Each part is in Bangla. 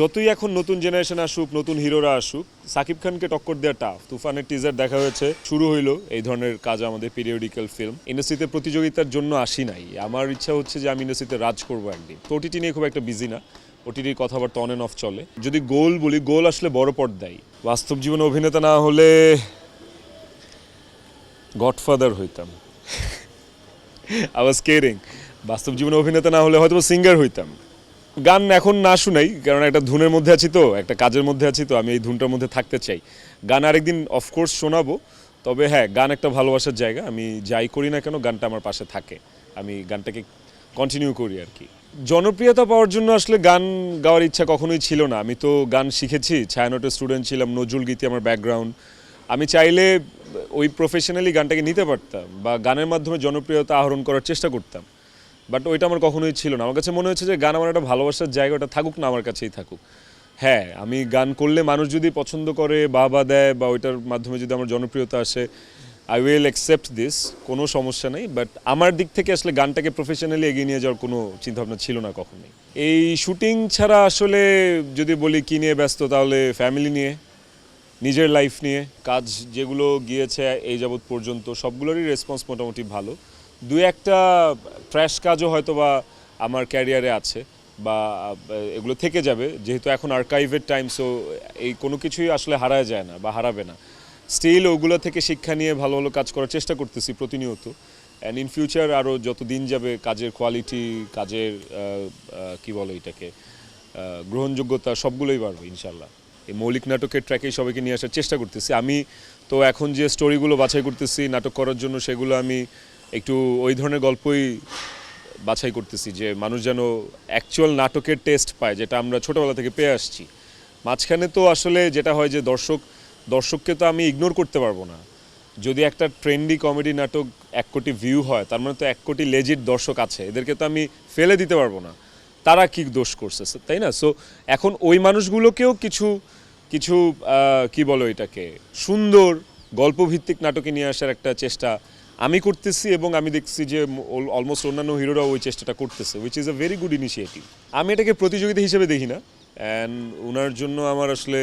যতই এখন নতুন জেনারেশন আসুক, নতুন হিরোরা আসুক, সাকিব খানকে টক্কর দেওয়া টাফ তুফানের টিজার দেখা হয়েছে, শুরু হইল এই ধরনের কাজ আমাদের পিরিয়ডিক্যাল ফিল্ম ইন্ডাস্ট্রিতে প্রতিযোগিতার জন্য আসি নাই। আমার ইচ্ছা হচ্ছে যে আমি ইন্ডাস্ট্রিতে রাজ করব একদিন। ওটিটি নিয়ে খুব একটা বিজি না। ওটিটির কথাবার্তা অন অ্যান্ড অফ চলে। যদি গোল বলি গোল আসলে বড় পর্দায় বাস্তব জীবনে অভিনেতা না হলে গডফাদার হইতাম। ওয়াজ কেয়ারিং বাস্তব জীবনে অভিনেতা না হলে হয়তো সিঙ্গার হইতাম। গান এখন না শুনাই, কারণ একটা ধুনের মধ্যে আছি তো, একটা কাজের মধ্যে আছি তো, আমি এই ধুনটার মধ্যে থাকতে চাই। গান আরেকদিন অফকোর্স শোনাবো, তবে হ্যাঁ গান একটা ভালোবাসার জায়গা, আমি যাই করি না কেন গানটা আমার পাশে থাকে। আমি গানটাকে কন্টিনিউ করি আর কি। জনপ্রিয়তা পাওয়ার জন্য আসলে গান গাওয়ার ইচ্ছা কখনোই ছিল না। আমি তো গান শিখেছি, ছায়ানটের স্টুডেন্ট ছিলাম, নজরুল গীতি আমার ব্যাকগ্রাউন্ড আমি চাইলে ওই প্রফেশনালি গানটাকে নিতে পারতাম, বা গানের মাধ্যমে জনপ্রিয়তা আহরণ করার চেষ্টা করতাম। বাট ওইটা আমার কখনোই ছিল না। আমার কাছে মনে হচ্ছে যে গান আমার একটা ভালোবাসার জায়গা, ওটা থাকুক না, আমার কাছেই থাকুক। হ্যাঁ আমি গান করলে মানুষ যদি পছন্দ করে, বাবা দেয় বা ওইটার মাধ্যমে যদি আমার জনপ্রিয়তা আসে আই উইল অ্যাকসেপ্ট দিস কোনো সমস্যা নেই। বাট আমার দিক থেকে আসলে গানটাকে প্রফেশনালি এগিয়ে নিয়ে যাওয়ার কোনো চিন্তাভাবনা ছিল না কখনোই। এই শুটিং ছাড়া আসলে যদি বলি কী নিয়ে ব্যস্ত, তাহলে ফ্যামিলি নিয়ে, নিজের লাইফ নিয়ে, কাজ যেগুলো গিয়েছে এই যাবৎ পর্যন্ত, সবগুলোরই রেসপন্স মোটামুটি ভালো। দু একটা ফ্রেশ কাজও হয়তো বা আমার ক্যারিয়ারে আছে বা, এগুলো থেকে যাবে, যেহেতু এখন আর্কাইভের টাইম সো এই কোনো কিছুই আসলে হারায় যায় না বা হারাবে না। স্টিল ওগুলো থেকে শিক্ষা নিয়ে ভালো ভালো কাজ করার চেষ্টা করতেছি প্রতিনিয়ত। অ্যান্ড ইন ফিউচার আরও যত দিন যাবে, কাজের কোয়ালিটি কাজের কি বলো এটাকে গ্রহণযোগ্যতা সবগুলোই বাড়বে ইনশাল্লাহ এই মৌলিক নাটকের ট্র্যাকেই সবাইকে নিয়ে আসার চেষ্টা করতেছি। আমি তো এখন যে স্টোরিগুলো বাছাই করতেছি, নাটক করার জন্য সেগুলো আমি একটু ওই ধরনের গল্পই বাছাই করতেছি যে মানুষ যেন অ্যাকচুয়াল নাটকের টেস্ট পায়, যেটা আমরা ছোটোবেলা থেকে পেয়ে আসছি। মাঝখানে তো আসলে যেটা হয় যে দর্শক, দর্শককে তো আমি ইগনোর করতে পারব না। যদি একটা ট্রেন্ডি কমেডি নাটক এক কোটি ভিউ হয়, তার মানে তো এক কোটি লেজিট দর্শক আছে, এদেরকে তো আমি ফেলে দিতে পারব না। তারা কি দোষ করছে তাই না? সো এখন ওই মানুষগুলোকেও কিছু কিছু কি বলো এটাকে সুন্দর গল্পভিত্তিক নাটকে নিয়ে আসার একটা চেষ্টা আমি করতেছি এবং আমি দেখছি যে অলমোস্ট অন্যান্য হিরোরাও ওই চেষ্টাটা করতেছে which is a very good initiative আমি এটাকে প্রতিযোগিতা হিসেবে দেখি না অ্যান্ড ওনার জন্য আমার আসলে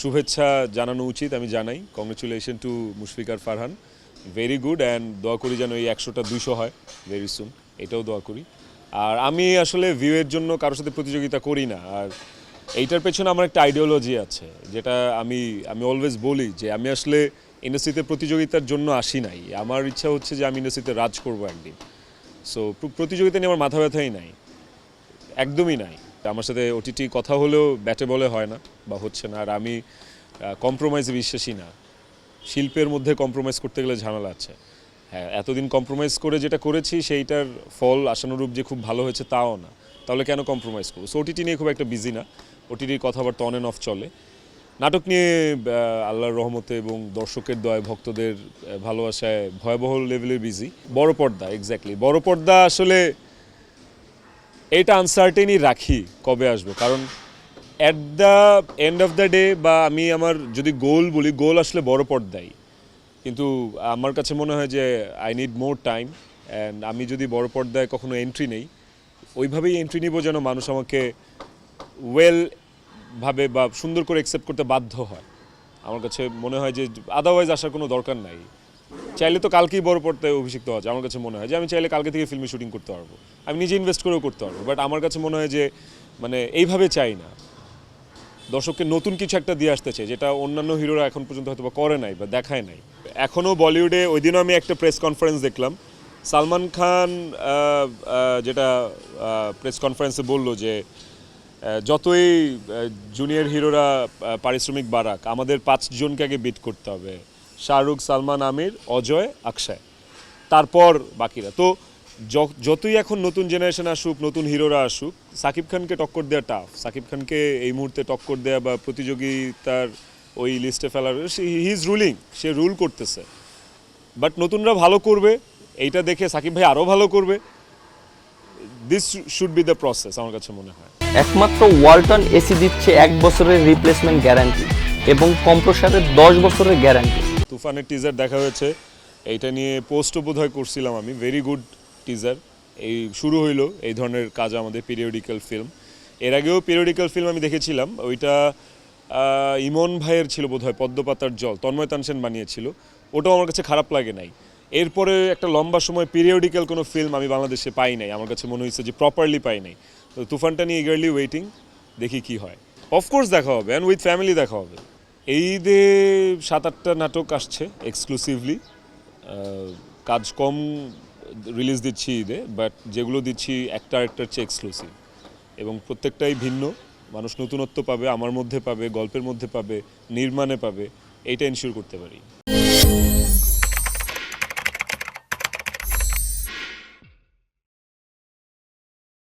শুভেচ্ছা জানানো উচিত, আমি জানাই। Congratulation to Mushfiqur Farhan. Very good and দোয়া করি যেন এই একশোটা দুইশো হয় ভেরি সুন এটাও দোয়া করি। আর আমি আসলে ভিউয়ের জন্য কারোর সাথে প্রতিযোগিতা করি না, আর এইটার পেছনে আমার একটা আইডিওলজি আছে, যেটা আমি আমি অলওয়েজ বলি যে আমি আসলে ইন্ডাস্ট্রিতে প্রতিযোগিতার জন্য আসি নাই। আমার ইচ্ছা হচ্ছে যে আমি ইন্ডাস্ট্রিতে রাজ করব একদিন। সো প্রতিযোগিতা নিয়ে আমার মাথা ব্যথাই নাই। একদমই নাই। আমার সাথে ওটিটি কথা হলেও ব্যাটে বলে হয় না বা হচ্ছে না। আর আমি কম্প্রোমাইজে বিশ্বাসী না। শিল্পের মধ্যে কম্প্রোমাইজ করতে গেলে ঝামেলা আছে। হ্যাঁ এতদিন কম্প্রোমাইজ করে যেটা করেছি, সেইটার ফল আশানুরূপ যে খুব ভালো হয়েছে তাও না। তাহলে কেন কম্প্রোমাইজ করব? সো ওটিটি নিয়ে খুব একটা বিজি না। ওটিটির কথাবার্তা অন অ্যান্ড অফ চলে। নাটক নিয়ে আল্লাহর রহমতে এবং দর্শকের দয় ভক্তদের ভালোবাসায় ভয়াবহ লেভেলের বিজি বড় পর্দা এক্স্যাক্টলি বড় পর্দা আসলে এটা আনসার্টেনই রাখি কবে আসব। কারণ at the end of the day বা আমি আমার যদি গোল বলি গোল আসলে বড় পর্দায় কিন্তু আমার কাছে মনে হয় যে I need more time and আমি যদি বড় পর্দায় কখনো এন্ট্রি নেই, ওইভাবেই এন্ট্রি নিব যেন মানুষ আমাকে ওয়েল ভাবে বা সুন্দর করে অ্যাকসেপ্ট করতে বাধ্য হয়। আমার কাছে মনে হয় যে আদারওয়াইজ আসার কোনো দরকার নাই। চাইলে তো কালকেই বড় পর্দায় অভিষিক্ত হওয়া আমার কাছে মনে হয় যে আমি চাইলে কালকে থেকে ফিল্মে শুটিং করতে পারব। আমি নিজে ইনভেস্ট করেও করতে পারব বাট আমার কাছে মনে হয় যে মানে এইভাবে চাই না। দর্শককে নতুন কিছু একটা দিয়ে আসতে চাই, যেটা অন্যান্য হিরোরা এখন পর্যন্ত হয়তো করে নাই বা দেখায় নাই। এখনও বলিউডে ওই দিনও আমি একটা প্রেস কনফারেন্স দেখলাম। সালমান খান যেটা প্রেস কনফারেন্সে বলল যে যতই জুনিয়র হিরোরা পারিশ্রমিক বাড়াক, আমাদের পাঁচজনকে আগে বিট করতে হবে। শাহরুখ, সালমান, আমির, অজয়, অক্ষয়। তারপর বাকিরা। তো যতই এখন নতুন জেনারেশন আসুক, নতুন হিরোরা আসুক, সাকিব খানকে টক্কর দেওয়া টাফ সাকিব খানকে এই মুহূর্তে টক্কর দেওয়া বা প্রতিযোগিতার ওই লিস্টে ফেলার হি ইজ রুলিং সে রুল করতেছে। বাট নতুনরা ভালো করবে, এইটা দেখে সাকিব ভাই আরও ভালো করবে। This should be the process আমার কাছে মনে হয়। একমাত্র ওয়ালটন এসি দিচ্ছে এক বছরের রিপ্লেসমেন্ট গ্যারান্টি এবং কম্প্রসারের দশ বছরের গ্যারান্টি তুফানের টিজার দেখা হয়েছে। এইটা নিয়ে পোস্টও বোধহয় করছিলাম আমি। ভেরি গুড টিজার এই শুরু হইল এই ধরনের কাজ আমাদের পিরিয়ডিক্যাল ফিল্ম এর আগেও পিরিয়ডিক্যাল ফিল্ম আমি দেখেছিলাম। ওইটা ইমন ভাইয়ের ছিল বোধহয়, পদ্মপাতার জল, তন্ময় তানসেন বানিয়েছিল। ওটাও আমার কাছে খারাপ লাগে নাই। এরপরে একটা লম্বা সময় পিরিয়ডিক্যাল কোনো ফিল্ম আমি বাংলাদেশে পাই নাই। আমার কাছে মনে হয়েছে যে প্রপারলি পাই নাই। তো তুফানটা নিয়ে ইগারলি ওয়েটিং দেখি কি হয়। অফকোর্স দেখা হবে অ্যান্ড উইথ ফ্যামিলি দেখা হবে। এই ঈদে সাত আটটা নাটক আসছে এক্সক্লুসিভলি কাজ কম রিলিজ দিচ্ছি ঈদে বাট যেগুলো দিচ্ছি একটা একটার চেয়ে এক্সক্লুসিভ এবং প্রত্যেকটাই ভিন্ন, মানুষ নতুনত্ব পাবে, আমার মধ্যে পাবে, গল্পের মধ্যে পাবে, নির্মাণে পাবে, এইটা ইনশিওর করতে পারি।